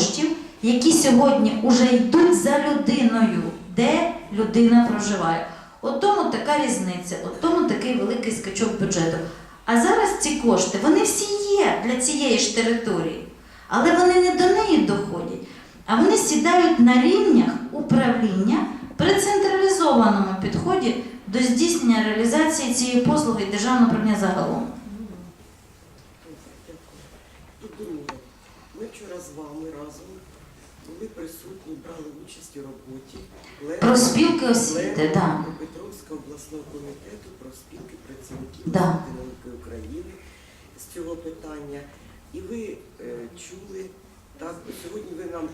коштів, які сьогодні вже йдуть за людиною, де людина проживає. От тому така різниця, от тому такий великий скачок бюджету. А зараз ці кошти, вони всі є для цієї ж території, але вони не до неї доходять, а вони сідають на рівнях управління при централізованому підході до здійснення реалізації цієї послуги державного управління загалом. І друге, ми вчора з вами разом були присутні, брали участь у роботі Про спілки освіти, да. Дніпропетровського обласного комітету про спілки працівників Да. науки України з цього питання. І ви е, чули, так, сьогодні ви нам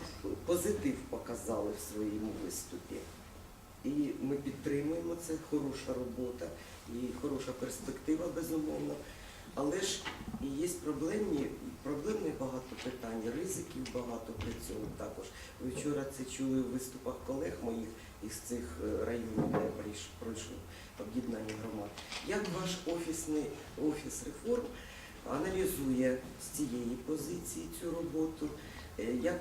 позитив показали в своєму виступі. І ми підтримуємо це, хороша робота і хороша перспектива, безумовно. Але ж і є проблемні, проблемні багато питань, ризиків багато при цьому також. Ви вчора це чули в виступах колег моїх із цих е, районів, де я пройшов об'єднання громад. Як ваш офісний офіс реформ аналізує з цієї позиції цю роботу? Е, Як,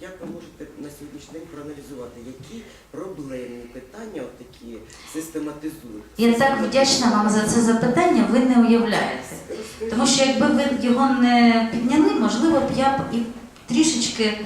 як ви можете на сьогоднішній день проаналізувати, які проблемні питання от такі систематизують? Я так вдячна вам за це запитання, ви не уявляєте. Тому що якби ви його не підняли, можливо б я б і трішечки,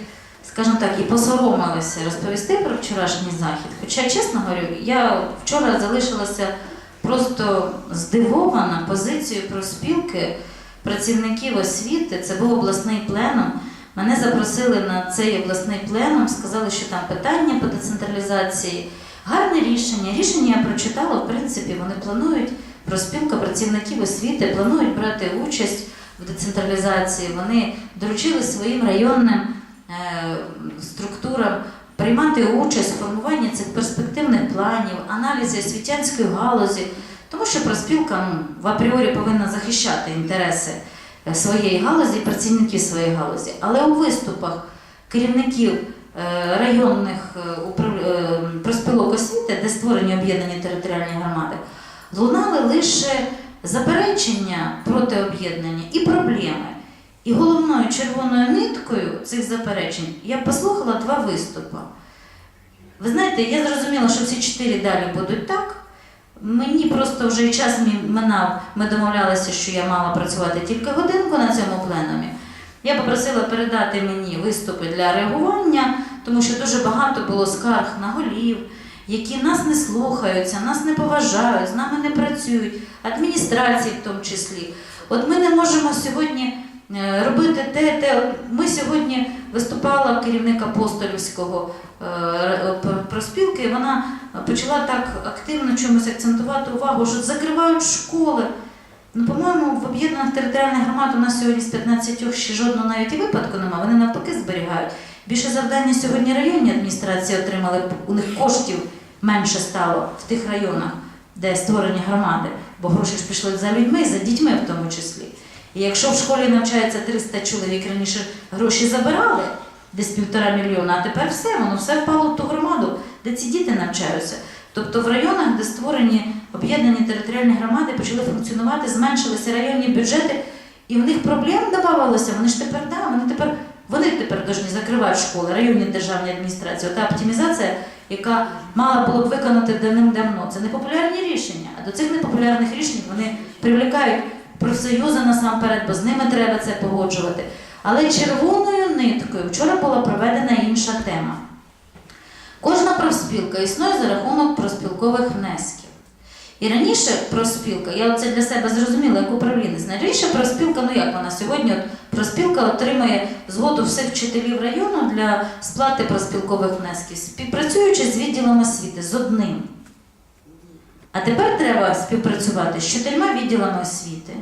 скажімо так, і посоромилася розповісти про вчорашній захід. Хоча, чесно говорю, я вчора залишилася просто здивована позицією про спілки працівників освіти. Це був обласний пленум. Мене запросили на цей обласний пленум, сказали, що там питання по децентралізації. Гарне рішення. Рішення я прочитала, в принципі, вони планують Проспілка працівників освіти планують брати участь в децентралізації. Вони доручили своїм районним е, структурам приймати участь в формуванні цих перспективних планів, аналізі освітянської галузі, тому що проспілка в апріорі повинна захищати інтереси своєї галузі працівників своєї галузі. Але у виступах керівників е, районних е, е, проспілок освіти, де створені об'єднані територіальні громади, лунали лише заперечення проти об'єднання і проблеми. І головною червоною ниткою цих заперечень я послухала два виступи. Ви знаєте, я зрозуміла, що всі чотири далі будуть так. Мені просто вже час минав. Ми домовлялися, що я мала працювати тільки годинку на цьому пленумі. Я попросила передати мені виступи для реагування, тому що дуже багато було скарг на голів, які нас не слухаються, нас не поважають, з нами не працюють, адміністрації в тому числі. От ми не можемо сьогодні е, робити те, те. Ми сьогодні виступала керівник апостолівського е, проспілки, вона почала так активно чомусь акцентувати увагу, що закривають школи. Ну, по-моєму, в об'єднаних територіальних громад у нас сьогодні з 15 ще жодного навіть і випадку немає. Вони навпаки зберігають. Більше завдання сьогодні районні адміністрації отримали, у них коштів менше стало в тих районах, де створені громади, бо гроші ж пішли за людьми, за дітьми в тому числі. І якщо в школі навчається 300 чоловік, раніше гроші забирали десь півтора мільйона, а тепер все, воно все впало в ту громаду, де ці діти навчаються. Тобто в районах, де створені об'єднані територіальні громади, почали функціонувати, зменшилися районні бюджети, і в них проблем додавалося. Вони ж тепер, да, вони тепер, вони тепер повинні закривати школи, районні державні адміністрації. Ота оптимізація, яка мала було б виконати давним-давно. Це непопулярні рішення. А до цих непопулярних рішень вони привлікають профсоюзи насамперед, бо з ними треба це погоджувати. Але червоною ниткою вчора була проведена інша тема. Кожна профспілка існує за рахунок профспілкових внесків. І раніше профспілка, я це для себе зрозуміла як управлінець. Раніше профспілка, ну як вона сьогодні, от профспілка отримує згоду всіх вчителів району для сплати профспілкових внесків, співпрацюючи з відділом освіти, з одним. А тепер треба співпрацювати з чотирма відділами освіти,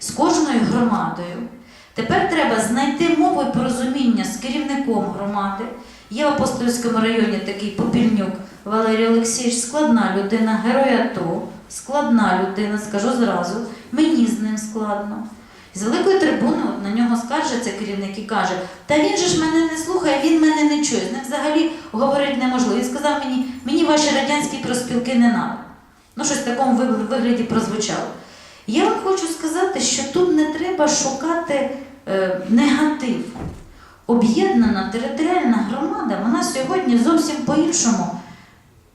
з кожною громадою. Тепер треба знайти мову порозуміння з керівником громади. Є в апостольському районі такий Попільнюк Валерій Олексійович, складна людина, герой АТО, складна людина, скажу зразу, мені з ним складно. З великої трибуни на нього скаржиться керівник і каже: Та він же ж мене не слухає, він мене не чує. З ним взагалі говорити неможливо. Він сказав мені, мені ваші радянські проспілки не треба. Ну, щось в такому вигляді прозвучало. Я вам хочу сказати, що тут не треба шукати е, негатив. Об'єднана територіальна громада, вона сьогодні зовсім по-іншому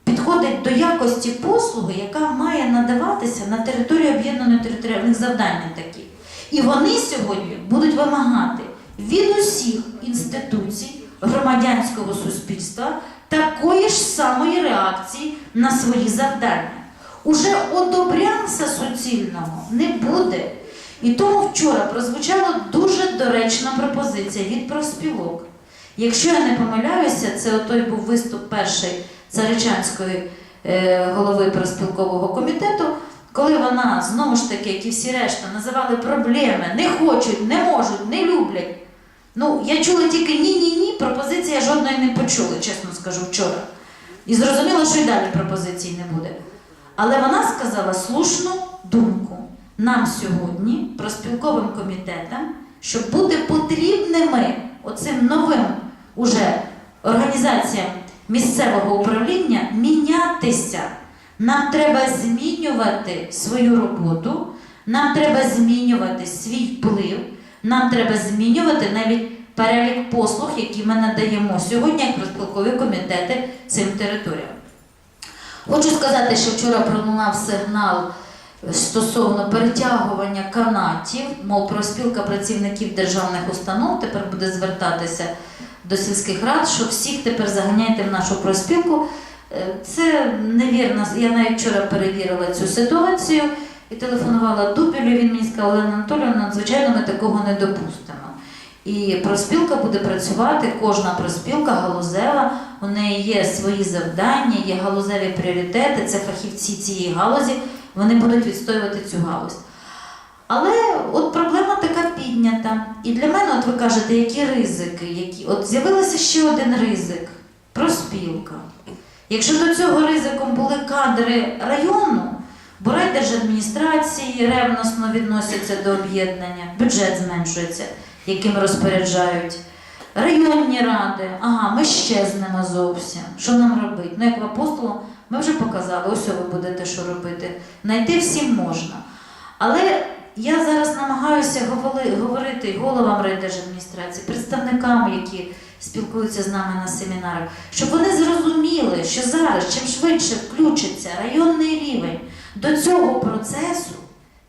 підходить до якості послуги, яка має надаватися на території об'єднаної територіальних завдань такі. І вони сьогодні будуть вимагати від усіх інституцій громадянського суспільства такої ж самої реакції на свої завдання. Уже одобрянця суцільного не буде. І тому вчора прозвучала дуже доречна пропозиція від профспілок. Якщо я не помиляюся, це той був виступ перший Царичанської е, голови профспілкового комітету, коли вона знову ж таки, як і всі решта, називали проблеми, не хочуть, не можуть, не люблять. Ну, я чула тільки ні-ні-ні, пропозиції жодної не почула, чесно скажу, вчора. І зрозуміла, що й далі пропозицій не буде. Але вона сказала слушну думку нам сьогодні, проспілковим комітетам, що буде потрібними оцим новим уже організаціям місцевого управління мінятися. Нам треба змінювати свою роботу, нам треба змінювати свій вплив, нам треба змінювати навіть перелік послуг, які ми надаємо сьогодні як розпілкові комітети цим територіям. Хочу сказати, що вчора пролунав сигнал стосовно перетягування канатів, мов профспілка працівників державних установ тепер буде звертатися до сільських рад, що всіх тепер заганяйте в нашу профспілку. Е, Це невірно. Я навіть вчора перевірила цю ситуацію і телефонувала Дубілю. Він мені сказав, Олена Анатолійовна, звичайно, ми такого не допустимо. І проспілка буде працювати, кожна проспілка галузева, у неї є свої завдання, є галузеві пріоритети, це фахівці цієї галузі, вони будуть відстоювати цю галузь. Але от проблема така піднята. І для мене, от ви кажете, які ризики, які от з'явився ще один ризик проспілка. Якщо до цього ризиком були кадри району, бо райдержадміністрації ревносно відносяться до об'єднання, бюджет зменшується, яким розпоряджають. Районні ради, ага, ми щезнемо зовсім. Що нам робити? Ну, як в апостолу, ми вже показали, ось ви будете що робити. Найти всім можна. Але я зараз намагаюся говорити головам райдержадміністрації, представникам, які спілкуються з нами на семінарах, щоб вони зрозуміли, що зараз, чим швидше включиться районний рівень до цього процесу,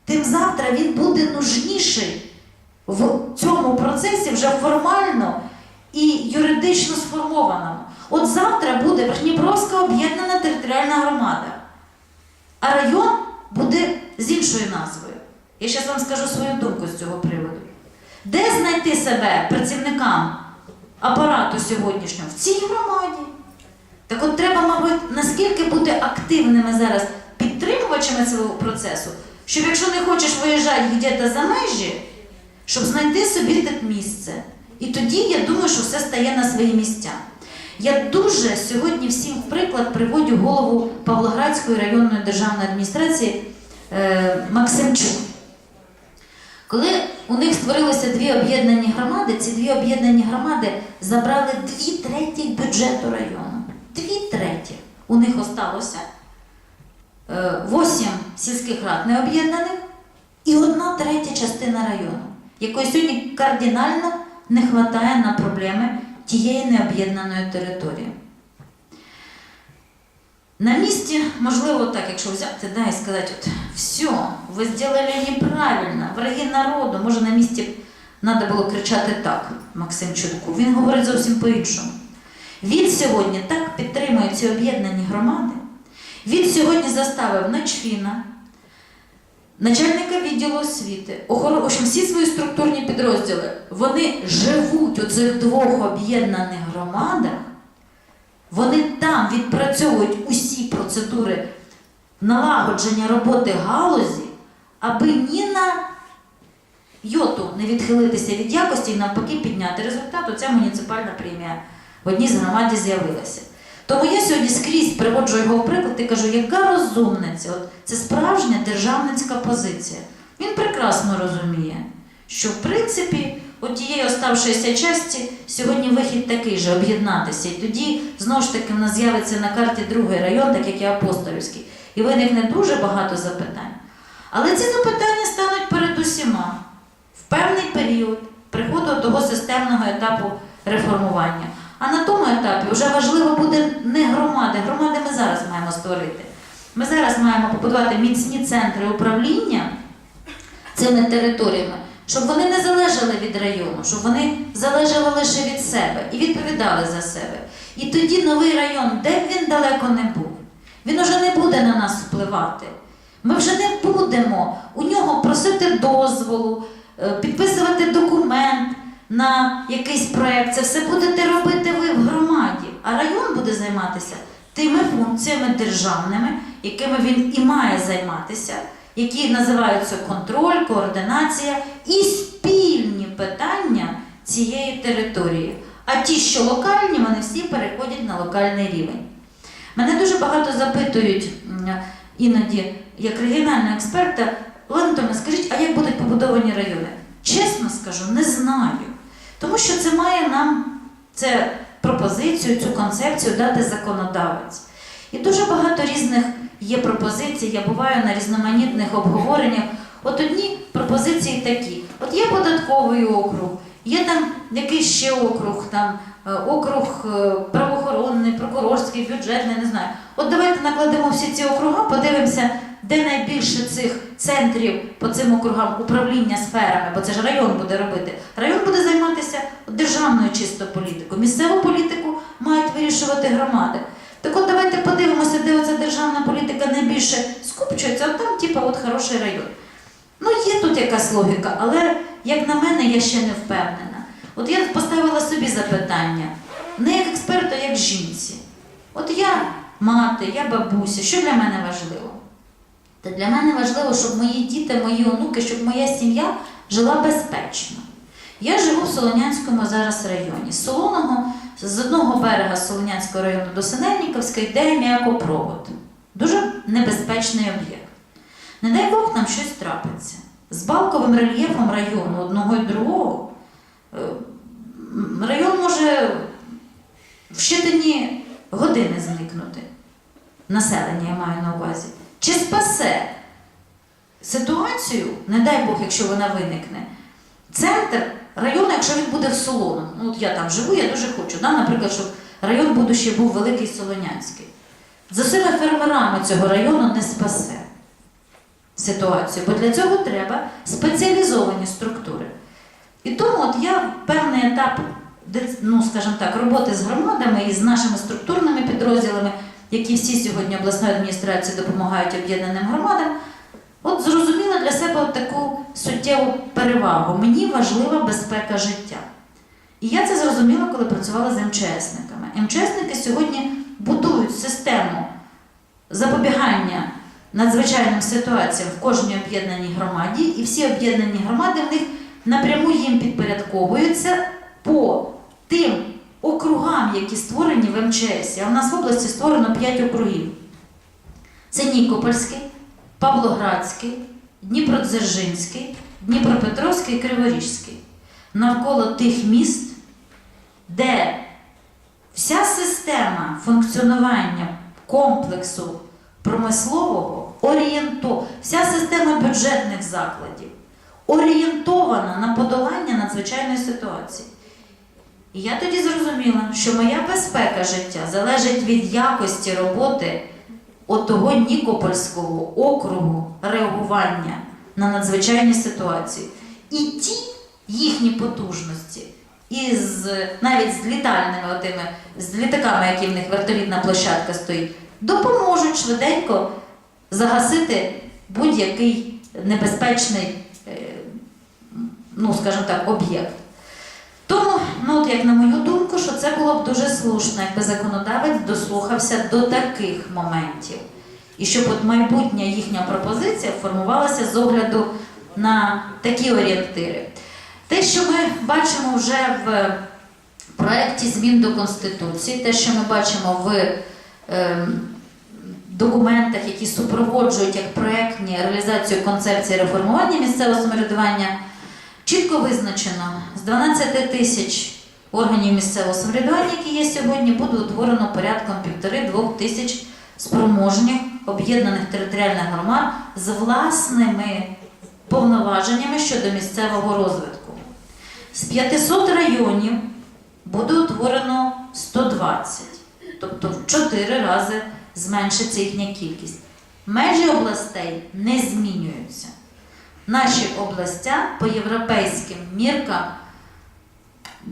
тим завтра він буде нужніший в цьому процесі вже формально і юридично сформованому. От завтра буде Верхніпровська об'єднана територіальна громада, а район буде з іншою назвою. Я зараз вам скажу свою думку з цього приводу. Де знайти себе працівникам апарату сьогоднішнього? В цій громаді. Так от треба, мабуть, наскільки бути активними зараз підтримувачами цього процесу, щоб якщо не хочеш виїжджати где-то за межі, щоб знайти собі те місце. І тоді я думаю, що все стає на свої місця. Я дуже сьогодні всім в приклад приводю голову Павлоградської районної державної адміністрації е, Максимчук. Коли у них створилися дві об'єднані громади, ці дві об'єднані громади забрали дві треті бюджету району. Дві треті. У них осталося е, восім сільських рад необ'єднаних і одна третя частина району, якої сьогодні кардинально не вистачає на проблеми тієї необ'єднаної території. На місці, можливо, так, якщо взяти да, і сказати, от, все, ви зробили неправильно, враги народу, може на місці треба було кричати так, Максим Чутку. Він говорить зовсім по-іншому. Він сьогодні так підтримує ці об'єднані громади. Він сьогодні заставив Начфіна, начальника відділу освіти, охорони, в общем, всі свої структурні підрозділи, вони живуть у цих двох об'єднаних громадах, вони там відпрацьовують усі процедури налагодження роботи галузі, аби ні на йоту не відхилитися від якості і навпаки підняти результат. Оця муніципальна премія в одній з громаді з'явилася. Тому я сьогодні скрізь приводжу його в приклад і кажу, яка розумниця, от це справжня державницька позиція. Він прекрасно розуміє, що в принципі от тієї оставшоїся часті сьогодні вихід такий же об'єднатися. І тоді знову ж таки в нас з'явиться на карті другий район, так як і Апостолівський, і виникне дуже багато запитань. Але ці запитання стануть перед усіма в певний період приходу того системного етапу реформування. А на тому етапі вже важливо буде не громади. Громади ми зараз маємо створити. Ми зараз маємо побудувати міцні центри управління цими територіями, щоб вони не залежали від району, щоб вони залежали лише від себе і відповідали за себе. І тоді новий район, де б він далеко не був, він уже не буде на нас впливати. Ми вже не будемо у нього просити дозволу, е, підписувати документ на якийсь проєкт. Це все будете робити ви в громаді. А район буде займатися тими функціями державними, якими він і має займатися, які називаються контроль, координація і спільні питання цієї території. А ті, що локальні, вони всі переходять на локальний рівень. Мене дуже багато запитують іноді, як регіонального експерта, Анатольовна, скажіть, а як будуть побудовані райони? Чесно скажу, не знаю. Тому що це має нам це пропозицію, цю концепцію дати законодавець. І дуже багато різних є пропозицій. Я буваю на різноманітних обговореннях. От одні пропозиції такі: от є податковий округ, є там якийсь ще округ, там е, округ е, правоохоронний, прокурорський, бюджетний, не знаю. От давайте накладемо всі ці округа, подивимося, де найбільше цих центрів по цим округам управління сферами, бо це ж район буде робити. Район буде займатися державною чисто політикою. Місцеву політику мають вирішувати громади. Так от давайте подивимося, де оця державна політика найбільше скупчується, от там, типа, от хороший район. Ну, є тут якась логіка, але як на мене, я ще не впевнена. От я поставила собі запитання, не як експерту, а як жінці. От я мати, я бабуся, що для мене важливо? Та для мене важливо, щоб мої діти, мої онуки, щоб моя сім'я жила безпечно. Я живу в Солонянському зараз районі. З Солоного, з одного берега Солонянського району до Синельніковська йде м'якопровод. Дуже небезпечний об'єкт. Не дай Бог нам щось трапиться. З балковим рельєфом району одного і другого е, район може в щитані години зникнути. Населення я маю на увазі. Чи спасе ситуацію, не дай Бог, якщо вона виникне, центр району, якщо він буде в Солоному. Ну, от я там живу, я дуже хочу, да? наприклад, щоб район будущий був Великий Солонянський. За всіма фермерами цього району не спасе ситуацію, бо для цього треба спеціалізовані структури. І тому от я певний етап, ну, скажімо так, роботи з громадами і з нашими структурними підрозділами, які всі сьогодні обласної адміністрації допомагають об'єднаним громадам, от зрозуміла для себе таку суттєву перевагу. Мені важлива безпека життя. І я це зрозуміла, коли працювала з МЧСниками. МЧСники сьогодні будують систему запобігання надзвичайним ситуаціям в кожній об'єднаній громаді, і всі об'єднані громади в них напряму їм підпорядковуються по тим округам, які створені в МЧС. А в нас в області створено 5 округів. Це Нікопольський, Павлоградський, Дніпродзержинський, Дніпропетровський і Криворіжський. Навколо тих міст, де вся система функціонування комплексу промислового орієнто, вся система бюджетних закладів орієнтована на подолання надзвичайної ситуації. І я тоді зрозуміла, що моя безпека життя залежить від якості роботи отого Нікопольського округу реагування на надзвичайні ситуації. І ті їхні потужності, і з, навіть з літальними отими, з літаками, які в них вертолітна площадка стоїть, допоможуть швиденько загасити будь-який небезпечний, е, ну, скажімо так, об'єкт. Тому, ну от як на мою думку, що це було б дуже слушно, якби законодавець дослухався до таких моментів. І щоб от майбутня їхня пропозиція формувалася з огляду на такі орієнтири. Те, що ми бачимо вже в проєкті змін до Конституції, те, що ми бачимо в ем, документах, які супроводжують як проєктні реалізацію концепції реформування місцевого самоврядування, чітко визначено 12 тисяч органів місцевого самоврядування, які є сьогодні, буде утворено порядком півтори-двох тисяч спроможних об'єднаних територіальних громад з власними повноваженнями щодо місцевого розвитку. З 500 районів буде утворено 120, тобто в 4 рази зменшиться їхня кількість. Межі областей не змінюються. Наші областя по європейським міркам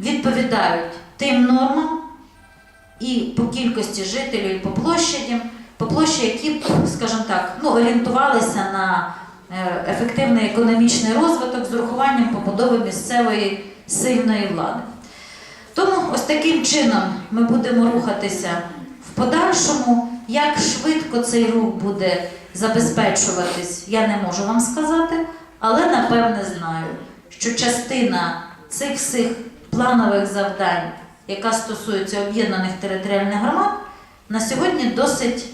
відповідають тим нормам і по кількості жителів, і по площадям, по площі, які, скажімо так, ну, орієнтувалися на е, ефективний економічний розвиток з урахуванням побудови місцевої сильної влади. Тому ось таким чином ми будемо рухатися в подальшому. Як швидко цей рух буде забезпечуватись, я не можу вам сказати, але напевне знаю, що частина цих всіх планових завдань, яка стосується об'єднаних територіальних громад, на сьогодні досить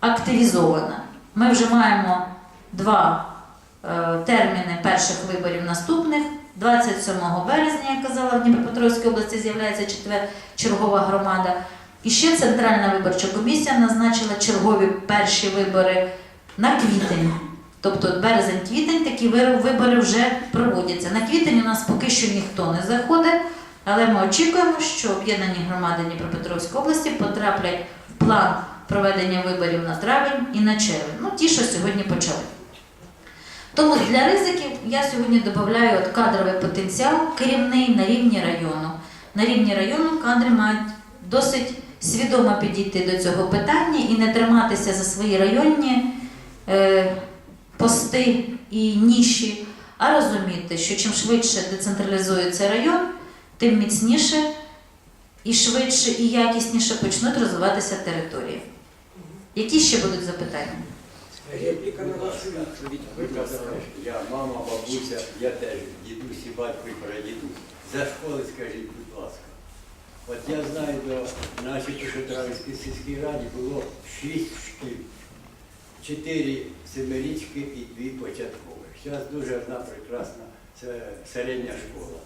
активізована. Ми вже маємо два е, терміни перших виборів наступних. 27 березня, як казала, в Дніпропетровській області з'являється чергова громада. І ще Центральна виборча комісія назначила чергові перші вибори на квітень. Тобто березень-квітень такі вибори вже проводяться. На квітень у нас поки що ніхто не заходить, але ми очікуємо, що об'єднані громади Дніпропетровської області потраплять в план проведення виборів на травень і на червень. Ну, ті, що сьогодні почали. Тому для ризиків я сьогодні додаю кадровий потенціал керівний на рівні району. На рівні району кадри мають досить свідомо підійти до цього питання і не триматися за свої районні е, пости і ніші, а розуміти, що чим швидше децентралізується район, тим міцніше і швидше і якісніше почнуть розвиватися території. Які ще будуть запитання? Репліка на вашу відповідь, Ви казали, я мама, бабуся, я теж дідусь і батько і прадідусь. За школи скажіть, будь ласка. От я знаю, до нашій Пешетравській сільській раді було шість шкіл. Чотири семирічки і дві початкові. Зараз дуже одна прекрасна середня школа.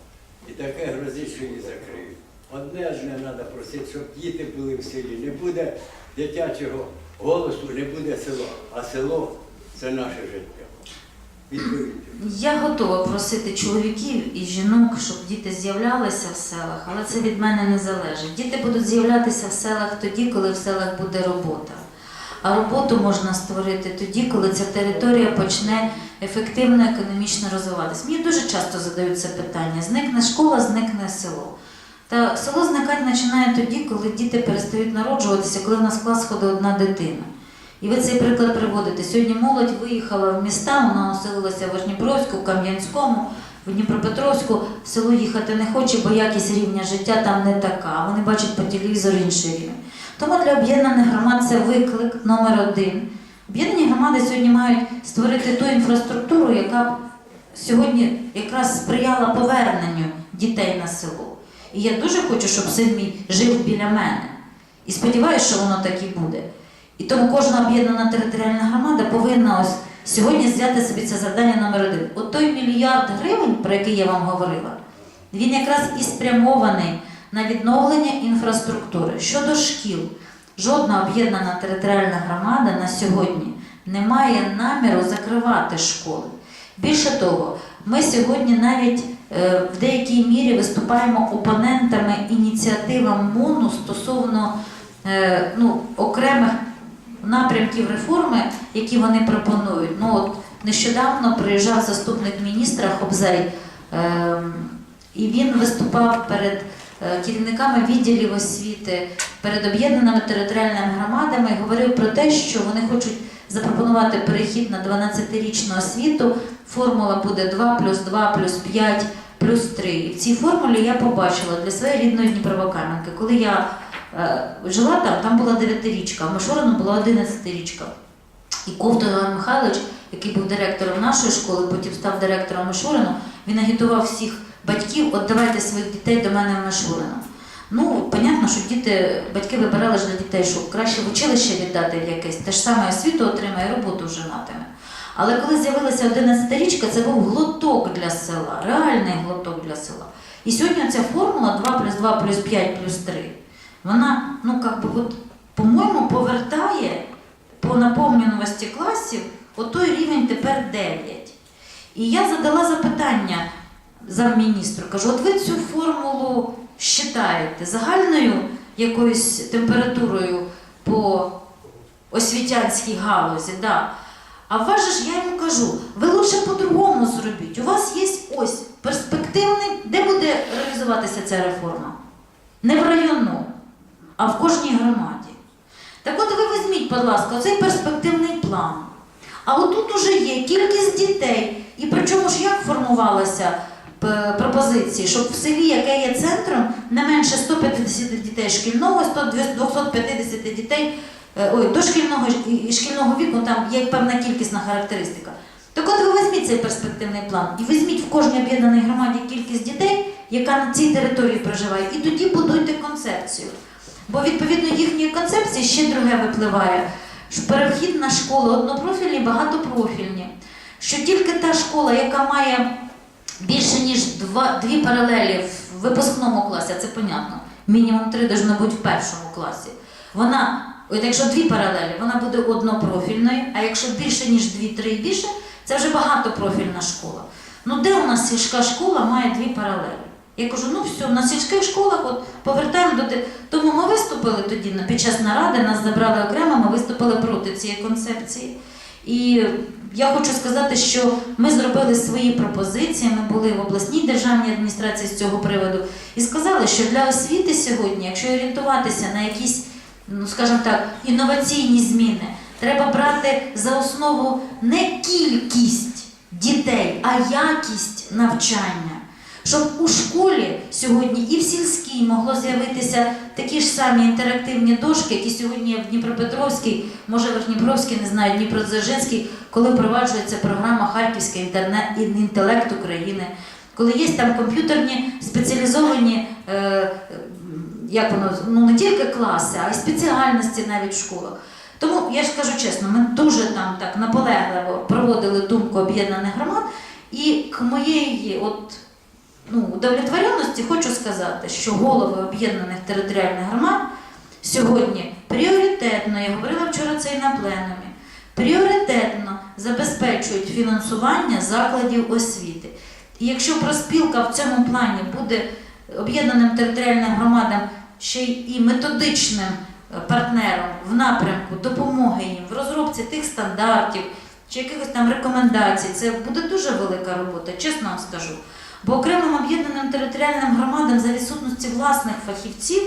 І таке грозить, її закриють. Одне одне треба просити, щоб діти були в селі. Не буде дитячого голосу, не буде село. А село це наше життя. Відповідь. Я готова просити чоловіків і жінок, щоб діти з'являлися в селах, але це від мене не залежить. Діти будуть з'являтися в селах тоді, коли в селах буде робота. А роботу можна створити тоді, коли ця територія почне ефективно економічно розвиватися. Мені дуже часто задають це питання: зникне школа, зникне село. Та село зникати починає тоді, коли діти перестають народжуватися, коли в нас в клас одна дитина. І ви цей приклад приводите. Сьогодні молодь виїхала в міста, вона оселилася в Жніпровську, в Кам'янському, в Дніпропетровську. В село їхати не хоче, бо якість рівня життя там не така. Вони бачать по телевізору інший рівень. Тому для об'єднаних громад це виклик номер один. Об'єднані громади сьогодні мають створити ту інфраструктуру, яка б сьогодні якраз сприяла поверненню дітей на село. І я дуже хочу, щоб син мій жив біля мене. І сподіваюся, що воно так і буде. І тому кожна об'єднана територіальна громада повинна ось сьогодні взяти собі це завдання номер один. От той мільярд гривень, про який я вам говорила, він якраз і спрямований на відновлення інфраструктури. Щодо шкіл, жодна об'єднана територіальна громада на сьогодні не має наміру закривати школи. Більше того, ми сьогодні навіть е, в деякій мірі виступаємо опонентами ініціативам МОНу стосовно е, ну, окремих напрямків реформи, які вони пропонують. Ну, от нещодавно приїжджав заступник міністра Хобзей, ем, і він виступав перед керівниками відділів освіти, перед об'єднаними територіальними громадами і говорив про те, що вони хочуть запропонувати перехід на 12-річну освіту. Формула буде 2 плюс 2 плюс 5 плюс 3. І в цій формулі я побачила для своєї рідної Дніпровокам'янки, коли я е, жила там, там була 9-річка, а Мишорину була 11-річка. І Ковтун Михайлович, який був директором нашої школи, потім став директором Мишурину, він агітував всіх батьків, от давайте своїх дітей до мене в Мишурину. Ну, понятно, що діти, батьки вибирали ж для дітей, що краще в училище віддати в якесь, те ж саме освіту отримає, роботу вже матиме. Але коли з'явилася 11-річка, це був глоток для села, реальний глоток для села. І сьогодні ця формула 2 плюс 2 плюс 5 плюс 3, вона, ну, как би, от, по-моєму, повертає по наповненості класів отой рівень тепер 9. І я задала запитання замміністру, кажу, от ви цю формулу считаєте загальною якоюсь температурою по освітянській галузі, да. А ж я йому кажу, ви лучше по-другому зробіть. У вас є ось перспективний, де буде реалізуватися ця реформа? Не в району, а в кожній громаді. Так от ви візьміть, будь ласка, цей перспективний план. А отут уже є кількість дітей. І причому ж як формувалася пропозиції, щоб в селі, яке є центром, не менше 150 дітей шкільного, 100 250 дітей е, ой, дошкільного і- шкільного віку, там є певна кількісна характеристика. Так от ви візьміть цей перспективний план і візьміть в кожній об'єднаній громаді кількість дітей, яка на цій території проживає, і тоді будуйте концепцію. Бо відповідно їхньої концепції ще друге випливає, перехід на школи однопрофільні, багатопрофільні. Що тільки та школа, яка має більше ніж два, дві паралелі в випускному класі, це понятно, мінімум три должно бути в першому класі. Вона, от якщо дві паралелі, вона буде однопрофільною, а якщо більше ніж дві-три і більше, це вже багатопрофільна школа. Ну де у нас сільська школа має дві паралелі? Я кажу, ну все, на сільських школах от повертаємо до те- тому ми виступили тоді під час наради, нас забрали окремо, ми виступили проти цієї концепції. І я хочу сказати, що ми зробили свої пропозиції. Ми були в обласній державній адміністрації з цього приводу і сказали, що для освіти сьогодні, якщо орієнтуватися на якісь, ну скажімо так, інноваційні зміни, треба брати за основу не кількість дітей, а якість навчання. Щоб у школі сьогодні і в сільській могло з'явитися такі ж самі інтерактивні дошки, які сьогодні в Дніпропетровській, може Верхніпровській, не знаю, Дніпродзержинській, коли впроваджується програма Харківський інтернет інтелект України, коли є там комп'ютерні спеціалізовані, е, як воно, ну не тільки класи, а й спеціальності навіть в школах. Тому я ж кажу чесно, ми дуже там так наполегливо проводили думку об'єднаних громад, і к моєї от ну, удовлетворенності хочу сказати, що голови об'єднаних територіальних громад сьогодні пріоритетно, я говорила вчора це і на пленумі, пріоритетно забезпечують фінансування закладів освіти. І якщо проспілка в цьому плані буде об'єднаним територіальним громадам ще й методичним е, партнером в напрямку допомоги їм в розробці тих стандартів чи якихось там рекомендацій, це буде дуже велика робота, чесно вам скажу. Бо окремим об'єднаним територіальним громадам за відсутності власних фахівців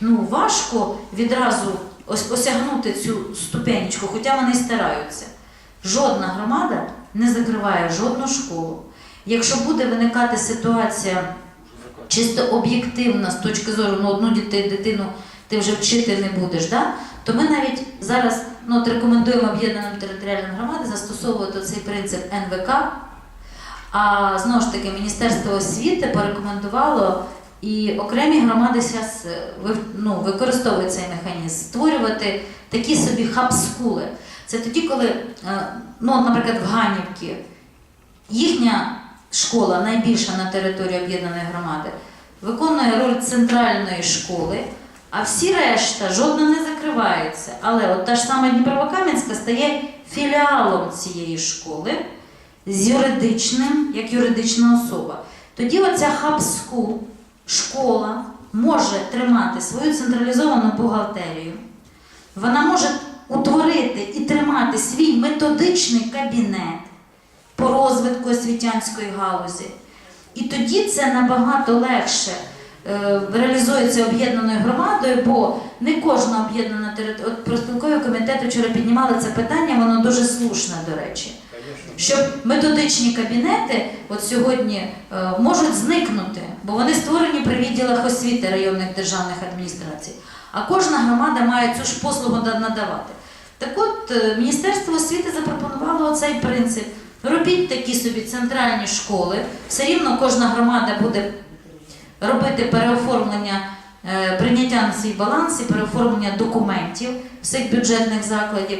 ну, важко відразу ос- осягнути цю ступенечку, хоча вони стараються. Жодна громада не закриває жодну школу. Якщо буде виникати ситуація чисто об'єктивна з точки зору ну, одну дитину ти вже вчити не будеш, да? то ми навіть зараз ну, от рекомендуємо об'єднаним територіальним громадам застосовувати цей принцип НВК. А знову ж таки, Міністерство освіти порекомендувало і окремі громади зараз ну, використовують цей механізм, створювати такі собі хаб-скули. Це тоді, коли, е, ну, наприклад, в Ганівці їхня школа найбільша на території об'єднаної громади, виконує роль центральної школи, а всі решта жодна не закривається. Але от та ж сама Дніпровокам'янська стає філіалом цієї школи з юридичним, як юридична особа. Тоді оця хаб-скул, школа може тримати свою централізовану бухгалтерію. Вона може утворити і тримати свій методичний кабінет по розвитку освітянської галузі. І тоді це набагато легше е, реалізується об'єднаною громадою, бо не кожна об'єднана територія. От профспілкові комітети вчора піднімали це питання, воно дуже слушне, до речі. Щоб методичні кабінети от сьогодні е, можуть зникнути, бо вони створені при відділах освіти районних державних адміністрацій. А кожна громада має цю ж послугу надавати. Так от е, Міністерство освіти запропонувало оцей принцип. Робіть такі собі центральні школи, все рівно кожна громада буде робити переоформлення, е, прийняття на свій баланс і переоформлення документів всіх бюджетних закладів.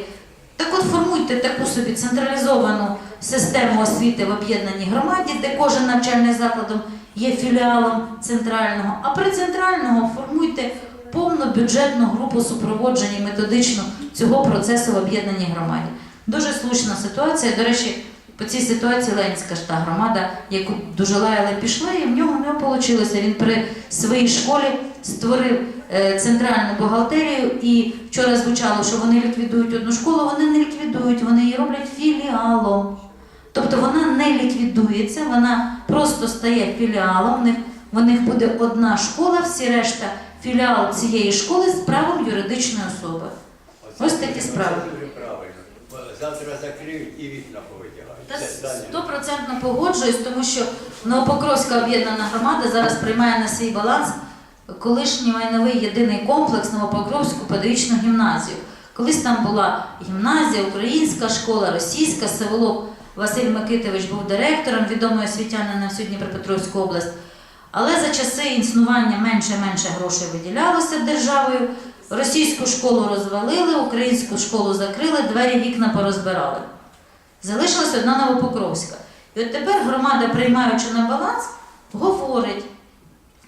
Так от формуйте таку собі централізовану систему освіти в об'єднаній громаді, де кожен навчальний закладом є філіалом центрального, а при центрального формуйте повну бюджетну групу супроводження і методичну цього процесу в об'єднаній громаді. Дуже слушна ситуація. До речі, По цій ситуації Ленінська ж та громада, яку дуже лаяли, пішла, і в нього не вийшло. Він при своїй школі створив центральну бухгалтерію, і вчора звучало, що вони ліквідують одну школу, вони не ліквідують, вони її роблять філіалом. Тобто вона не ліквідується, вона просто стає філіалом. В них, в них буде одна школа, всі решта філіал цієї школи з правом юридичної особи. Ось такі справи. Завтра закриють і вікна повитягають. Стопроцентно погоджуюсь, тому що Новопокровська об'єднана громада зараз приймає на свій баланс колишній майновий єдиний комплекс Новопокровську педагогічну гімназію. Колись там була гімназія, українська школа, російська, Севолок Василь Микитович був директором, відомий освітянин на всю Дніпропетровську область. Але за часи існування менше і менше грошей виділялося державою. Російську школу розвалили, українську школу закрили, двері вікна порозбирали. Залишилась одна Новопокровська. І от тепер громада, приймаючи на баланс, говорить: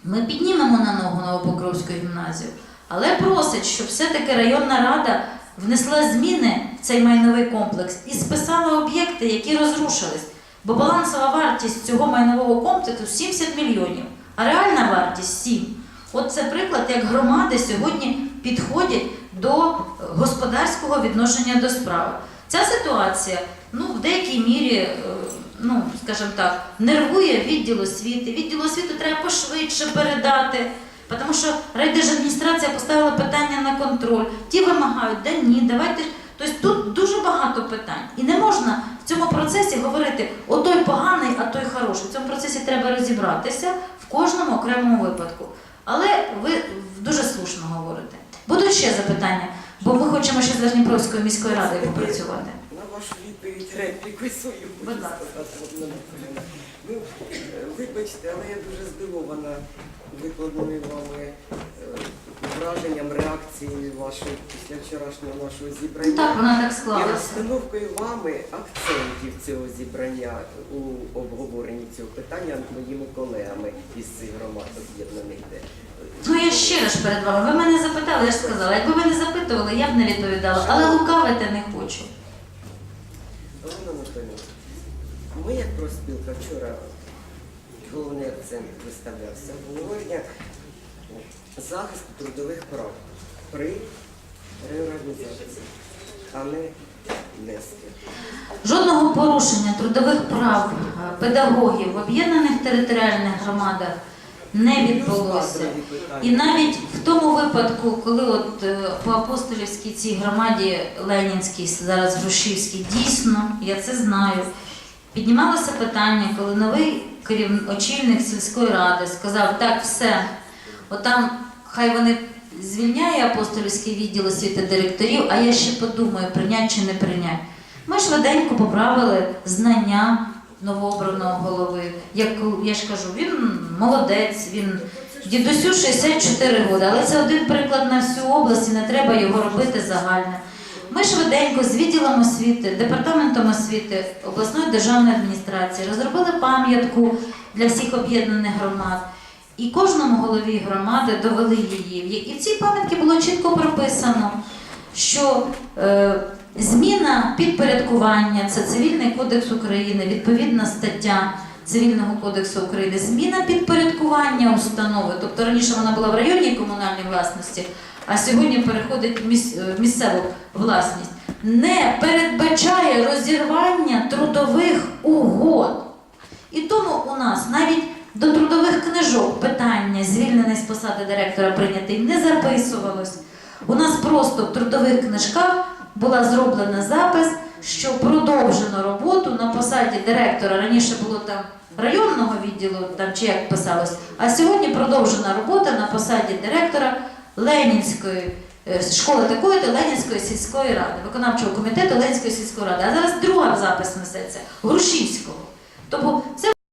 ми піднімемо на ногу Новопокровську гімназію, але просить, щоб все-таки районна рада внесла зміни в цей майновий комплекс і списала об'єкти, які розрушились. Бо балансова вартість цього майнового комплексу 70 мільйонів, а реальна вартість 7. От це приклад, як громади сьогодні підходять до господарського відношення до справи. Ця ситуація ну, в деякій мірі, е, ну, скажімо так, нервує відділ освіти. Відділ освіти треба пошвидше передати, тому що райдержадміністрація поставила питання на контроль. Ті вимагають, да ні, давайте. Тобто тут дуже багато питань. І не можна в цьому процесі говорити отой поганий, а той хороший. В цьому процесі треба розібратися в кожному окремому випадку. Але ви дуже слушно говорите. Будуть ще запитання, бо ми хочемо ще з Дніпровською міською радою попрацювати. Вашу відповідь репліку свою Будь ласка. Ну, е, вибачте, але я дуже здивована викладеною вами е, враженням, реакцією вашої після вчорашнього нашого Ну зібрання. так, вона так І розстановкою вами акцентів цього зібрання у обговоренні цього питання моїми колегами із цих громад об'єднаних. де, е, Ну я ще раз перед вами. Ви мене запитали, я ж сказала. Якби ви не запитували, я б не відповідала, але лукавити не хочу. Олена Анатолійовна, ми як профспілка вчора головний акцент виставлявся обговорення захисту трудових прав при реорганізації, а не внески. Жодного порушення трудових прав е, педагогів в об'єднаних територіальних громадах не відбулося. І навіть в тому випадку, коли от е, по апостолівській цій громаді Ленінській, зараз Грушівській, дійсно, я це знаю, піднімалося питання, коли новий керів... очільник сільської ради сказав, так, все, отам хай вони звільняє апостолівський відділ освіти директорів, а я ще подумаю, прийнять чи не прийнять. Ми швиденько поправили знання новообраного голови. Як я ж кажу, він молодець, він дідусю 64 роки, але це один приклад на всю область, і не треба його робити загально. Ми швиденько з відділом освіти, департаментом освіти обласної державної адміністрації розробили пам'ятку для всіх об'єднаних громад. І кожному голові громади довели її. І в цій пам'ятці було чітко прописано, що е, зміна підпорядкування це Цивільний кодекс України, відповідна стаття Цивільного кодексу України, зміна підпорядкування установи, тобто раніше вона була в районній комунальній власності, а сьогодні переходить в е, місцеву власність, не передбачає розірвання трудових угод. І тому у нас навіть до трудових книжок питання звільнений з посади директора прийнятий не записувалось. У нас просто в трудових книжках була зроблена запис, що продовжено роботу на посаді директора. Раніше було там районного відділу, там чи як писалось, а сьогодні продовжена робота на посаді директора Ленінської е, школи такої то Ленінської сільської ради, виконавчого комітету Ленінської сільської ради. А зараз друга запис несеться Грушівського. Тобто це